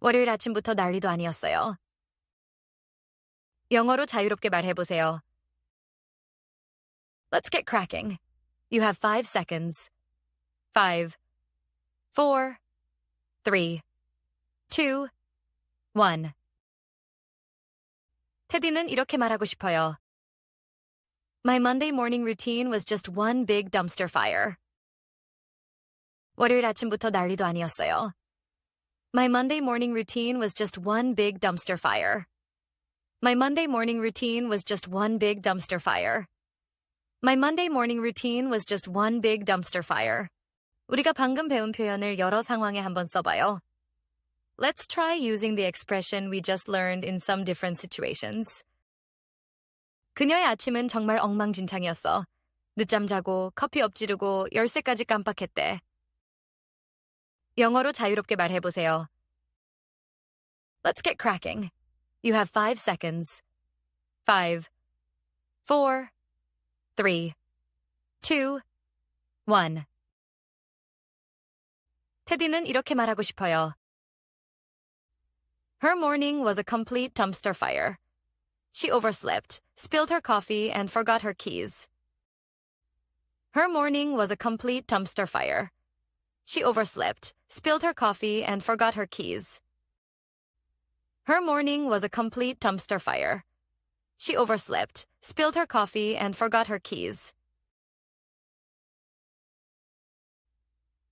월요일 아침부터 난리도 아니었어요. 영어로 자유롭게 말해보세요. Let's get cracking. You have five seconds. Five, four, three, two, one. 테디는 이렇게 말하고 싶어요. My Monday morning routine was just one big dumpster fire. 월요일 아침부터 난리도 아니었어요. My Monday morning routine was just one big dumpster fire. My Monday morning routine was just one big dumpster fire. My Monday morning routine was just one big dumpster fire. 우리가 방금 배운 표현을 여러 상황에 한번 써봐요. Let's try using the expression we just learned in some different situations. 그녀의 아침은 정말 엉망진창이었어. 늦잠 자고 커피 엎지르고 열쇠까지 깜빡했대. 영어로 자유롭게 말해보세요. Let's get cracking. You have five seconds. Five, four, three, two, one. 테디는 이렇게 말하고 싶어요. Her morning was a complete dumpster fire. She overslept, spilled her coffee, and forgot her keys. Her morning was a complete dumpster fire. She overslept, spilled her coffee, and forgot her keys. Her morning was a complete dumpster fire. She overslept, spilled her coffee, and forgot her keys.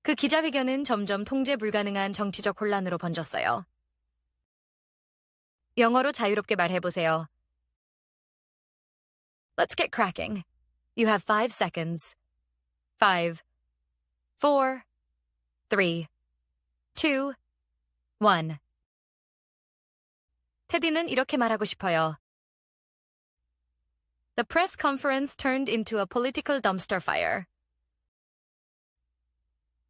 그 기자회견은 점점 통제 불가능한 정치적 혼란으로 번졌어요. 영어로 자유롭게 말해보세요. Let's get cracking. You have five seconds. Five, four, three, two, one. 테디는 이렇게 말하고 싶어요. The press conference turned into a political dumpster fire.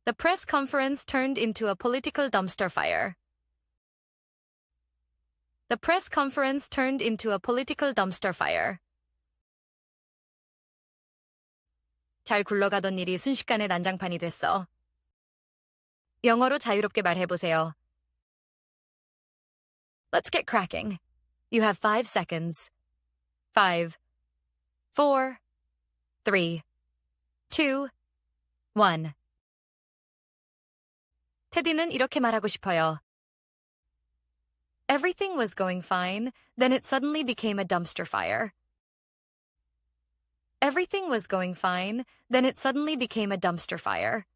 The press conference turned into a political dumpster fire. The press conference turned into a political dumpster fire. 잘 굴러가던 일이 순식간에 난장판이 됐어. 영어로 자유롭게 말해보세요. Let's get cracking. You have five seconds. Five, four, three, two, one. 테디는 이렇게 말하고 싶어요. Everything was going fine, then it suddenly became a dumpster fire. Everything was going fine, then it suddenly became a dumpster fire.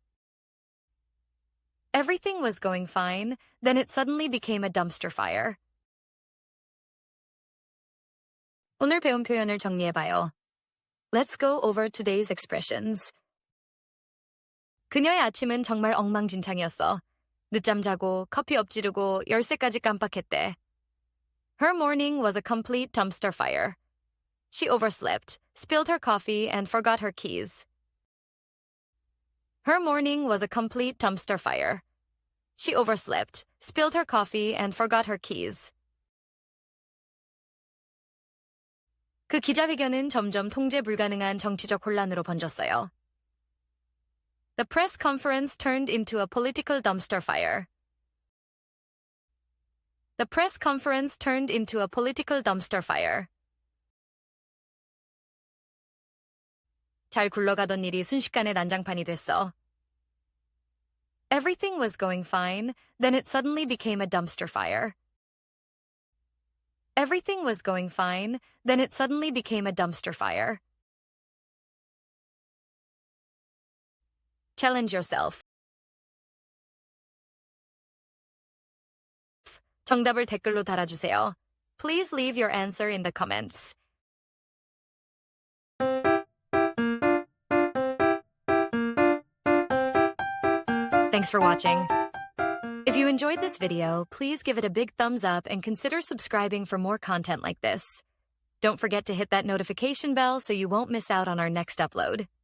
Everything was going fine, then it suddenly became a dumpster fire. 오늘 배운 표현을 정리해봐요. Let's go over today's expressions. 그녀의 아침은 정말 엉망진창이었어. 늦잠 자고 커피 엎지르고 열쇠까지 깜빡했대. Her morning was a complete dumpster fire. She overslept, spilled her coffee, and forgot her keys. Her morning was a complete dumpster fire. She overslept, spilled her coffee, and forgot her keys. 그 기자회견은 점점 통제 불가능한 정치적 혼란으로 번졌어요. The press conference turned into a political dumpster fire. The press conference turned into a political dumpster fire. 잘 굴러가던 일이 순식간에 난장판이 됐어. Everything was going fine, then it suddenly became a dumpster fire. Everything was going fine, then it suddenly became a dumpster fire. Challenge yourself. 정답을 댓글로 달아주세요. Please leave your answer in the comments. Thanks for watching. If you enjoyed this video, please give it a big thumbs up and consider subscribing for more content like this. Don't forget to hit that notification bell so you won't miss out on our next upload.